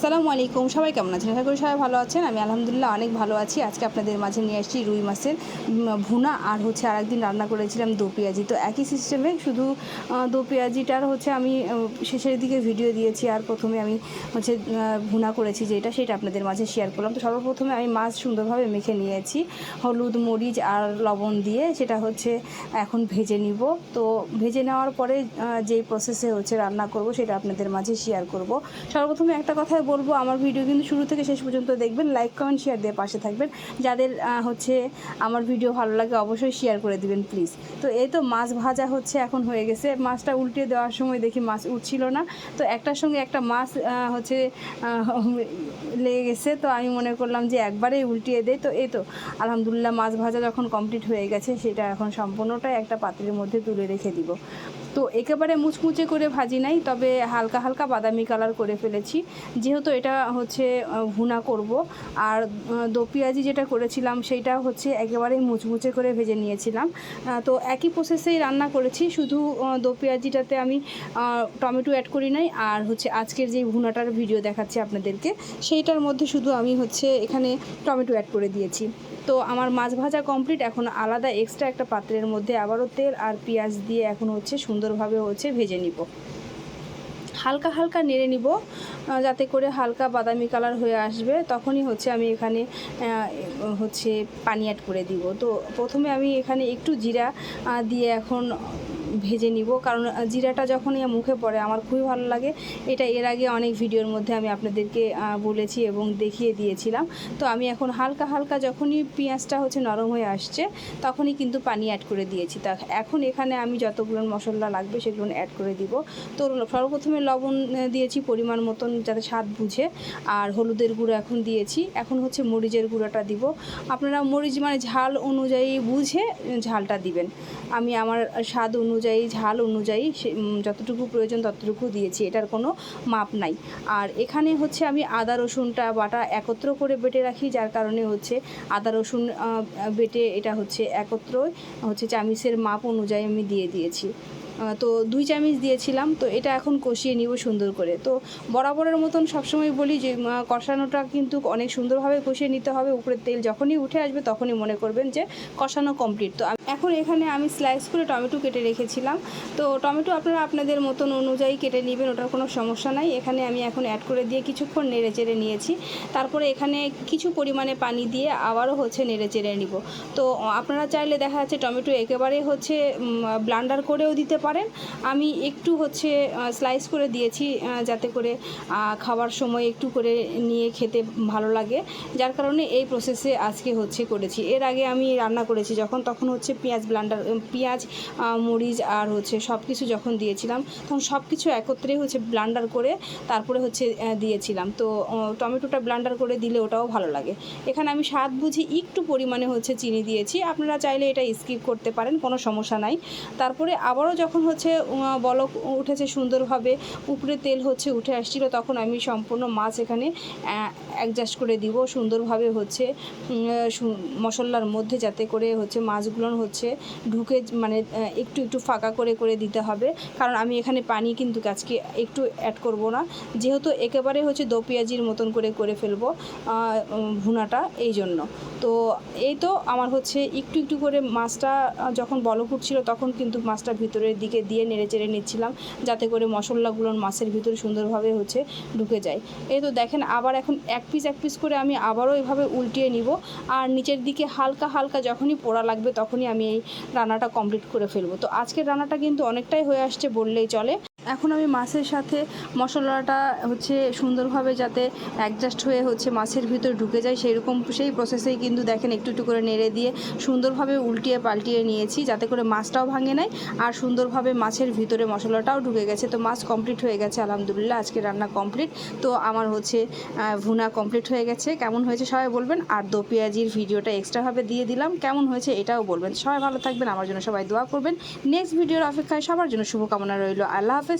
আসসালামু আলাইকুম। সবাই কেমন আছেন? আশা করি সবাই ভালো আছেন। আমি আলহামদুলিল্লাহ অনেক ভালো আছি। আজকে আপনাদের মাঝে নিয়ে আসছি রুই মাছের ভুনা আর হচ্ছে আরেকদিন রান্না করেছিলাম দো পেঁয়াজি। তো একই সিস্টেমে শুধু দো পেঁয়াজিটার হচ্ছে আমি শেষের দিকে ভিডিও দিয়েছি আর প্রথমে আমি হচ্ছে ভুনা করেছি যেটা, সেটা আপনাদের মাঝে শেয়ার করলাম। তো সর্বপ্রথমে আমি মাছ সুন্দরভাবে মেখে নিয়েছি। হলুদ, মরিচ আর লবণ দিয়ে সেটা হচ্ছে এখন ভেজে নিব। তো ভেজে নেওয়ার পরে যেই প্রসেসে হচ্ছে রান্না করব, সেটা আপনাদের মাঝে শেয়ার করব। সর্বপ্রথমে একটা কথাই বলব, আমার ভিডিও কিন্তু শুরু থেকে শেষ পর্যন্ত দেখবেন লাইক কমেন্ট শেয়ার দিয়ে পাশে থাকবেন। যাদের হচ্ছে আমার ভিডিও ভালো লাগে, অবশ্যই শেয়ার করে দিবেন প্লিজ তো এই তো মাছ ভাজা হচ্ছে, এখন হয়ে গেছে। মাছটা উল্টে দেওয়ার সময় দেখি মাছ উঠছিল না। তো একটার সঙ্গে একটা মাছ হচ্ছে লেগে গেছে। তো আমি মনে করলাম যে একবারেই উল্টিয়ে দেয় তো এই তো, আলহামদুলিল্লাহ মাছ ভাজা যখন কমপ্লিট হয়ে গেছে, সেটা এখন সম্পূর্ণটাই একটা পাত্রের মধ্যে তুলে রেখে দিব। তো একেবারে মুচমুচে করে ভাজি নাই, তবে হালকা হালকা বাদামি কালার করে ফেলেছি। যেহেতু এটা হচ্ছে ভুনা করব, আর দো পেঁয়াজি যেটা করেছিলাম সেইটা হচ্ছে একেবারেই মুচমুচে করে ভেজে নিয়েছিলাম। তো একই প্রসেসেই রান্না করেছি, শুধু দো পেঁয়াজিটাতে আমি টমেটো অ্যাড করি নাই, আর হচ্ছে আজকের যে ভুনাটার ভিডিও দেখাচ্ছি আপনাদেরকে, সেইটার মধ্যে শুধু আমি হচ্ছে এখানে টমেটো অ্যাড করে দিয়েছি। তো আমার মাছ ভাজা কমপ্লিট এখন আলাদা এক্সট্রা একটা পাত্রের মধ্যে আবারও তেল আর পেঁয়াজ দিয়ে এখন হচ্ছে সুন্দরভাবে হচ্ছে ভেজে নিব। হালকা হালকা নেড়ে নিব যাতে করে হালকা বাদামি কালার হয়ে আসবে। তখনই হচ্ছে আমি এখানে হচ্ছে পানি অ্যাড করে দিব। তো প্রথমে আমি এখানে একটু জিরা দিয়ে এখন ভেজে নিব। কারণ জিরাটা যখনই মুখে পড়ে, আমার খুবই ভালো লাগে। এটা এর আগে অনেক ভিডিওর মধ্যে আমি আপনাদেরকে বলেছি এবং দেখিয়ে দিয়েছিলাম। তো আমি এখন হালকা হালকা যখনই পেঁয়াজটা হচ্ছে নরম হয়ে আসছে, তখনই কিন্তু পানি অ্যাড করে দিয়েছি। তা এখন এখানে আমি যতগুলো মশলা লাগবে সেগুলো অ্যাড করে দিব। তো সর্বপ্রথমে লবণ দিয়েছি পরিমাণ মতন যাতে স্বাদ বুঝে। আর হলুদের গুঁড়ো এখন দিয়েছি। এখন হচ্ছে মরিচের গুঁড়োটা দিব। আপনারা মরিচ মানে ঝাল অনুযায়ী বুঝে ঝালটা দিবেন। আমি আমার স্বাদ অনুযায়ী ঝাল অনুযায়ী যতটুকু প্রয়োজন ততটুকু দিয়েছি, এটার কোনো মাপ নাই। আর এখানে হচ্ছে আমি আদা, রসুনটা, বাটা একত্র করে বেটে রাখি, যার কারণে হচ্ছে আদা, রসুন বেটে এটা হচ্ছে একত্র, হচ্ছে চামিচের মাপ অনুযায়ী আমি দিয়ে দিয়েছি। তো দুই চামচ দিয়েছিলাম, তো এটা এখন কষিয়ে নিব সুন্দর করে। তো বরাবরের মতন সবসময় বলি যে কষানোটা কিন্তু অনেক সুন্দরভাবে কষিয়ে নিতে হবে। উপরের তেল যখনই উঠে আসবে তখনই মনে করবেন যে, কষানো কমপ্লিট তো এখন এখানে আমি স্লাইস করে টমেটো কেটে রেখেছিলাম। তো টমেটো আপনারা আপনাদের মতন অনুযায়ী কেটে নেবেন, ওটার কোনো সমস্যা নাই। এখানে আমি এখন অ্যাড করে দিয়ে কিছুক্ষণ নেড়ে চেড়ে নিয়েছি। তারপরে এখানে কিছু পরিমাণে পানি দিয়ে আবারও হচ্ছে নেড়ে চেড়ে নিব। তো আপনারা চাইলে দেখা যাচ্ছে টমেটো একেবারে হচ্ছে ব্লান্ডার করেও দিতে পারেন। আমি একটু হচ্ছে স্লাইস করে দিয়েছি যাতে করে খাওয়ার সময় একটু করে নিয়ে খেতে ভালো লাগে। যার কারণে এই প্রসেসে আজকে হচ্ছে করেছি। এর আগে আমি রান্না করেছি যখন, তখন হচ্ছে পেঁয়াজ ব্লান্ডার পেঁয়াজ মরিচ আর হচ্ছে সব কিছু যখন দিয়েছিলাম, তখন সব কিছু একত্রে হচ্ছে ব্লান্ডার করে তারপরে হচ্ছে দিয়েছিলাম। তো টমেটোটা ব্লান্ডার করে দিলে ওটাও ভালো লাগে। এখানে আমি স্বাদ বুঝি একটু পরিমাণে হচ্ছে চিনি দিয়েছি। আপনারা চাইলে এটা স্কিপ করতে পারেন, কোনো সমস্যা নাই। তারপরে আবারও যখন হচ্ছে বলক উঠেছে সুন্দরভাবে, উপরে তেল হচ্ছে উঠে আসছিল, তখন আমি সম্পূর্ণ মাছ এখানে অ্যাডজাস্ট করে দিব। সুন্দরভাবে হচ্ছে মশলার মধ্যে যাতে করে হচ্ছে মাছগুলো হচ্ছে ঢুকে মানে একটু একটু ফাঁকা করে করে দিতে হবে। কারণ আমি এখানে পানি কিন্তু আজকে একটু অ্যাড করব না। যেহেতু একেবারে হচ্ছে দো পেঁয়াজির মতন করে করে ফেলব ভুনাটা, এই জন্য। তো এই তো আমার হচ্ছে একটু একটু করে মাছটা যখন বলক উঠছিল, তখন কিন্তু মাছটা ভিতরের দিকে দিয়ে নেড়ে চেড়ে নিচ্ছিলাম, যাতে করে মশলাগুলোর মাছের ভিতরে সুন্দরভাবে হচ্ছে ঢুকে যায়। এই তো দেখেন, আবার এখন এক পিস এক পিস করে আমি আবারও এভাবে উল্টিয়ে নিব। আর নিচের দিকে হালকা হালকা যখনই পোড়া লাগবে তখনই আমি এই রান্নাটা কমপ্লিট করে ফেলব। তো আজকের রান্নাটা কিন্তু অনেকটাই হয়ে আসছে বললেই চলে। এখন আমি মাছের সাথে মশলাটা হচ্ছে সুন্দরভাবে যাতে অ্যাডজাস্ট হয়ে হচ্ছে মাছের ভিতরে ঢুকে যায় সেই রকম সেই প্রসেসেই কিন্তু দেখেন একটু একটু করে নেড়ে দিয়ে সুন্দরভাবে উল্টিয়ে পাল্টিয়ে নিয়েছি যাতে করে মাছটাও ভাঙে নাই আর সুন্দরভাবে মাছের ভিতরে মশলাটাও ঢুকে গেছে। তো মাছ কমপ্লিট হয়ে গেছে, আলহামদুলিল্লাহ আজকে রান্না কমপ্লিট তো আমার হচ্ছে ভুনা কমপ্লিট হয়ে গেছে। কেমন হয়েছে সবাই বলবেন। আর দো পেঁয়াজির ভিডিওটা এক্সট্রাভাবে দিয়ে দিলাম। কেমন হয়েছে এটাও বলবেন। সবাই ভালো থাকবেন, আমার জন্য সবাই দোয়া করবেন। নেক্সট ভিডিওর অপেক্ষায় সবার জন্য শুভকামনা রইল। আল্লাহ হাফেজ।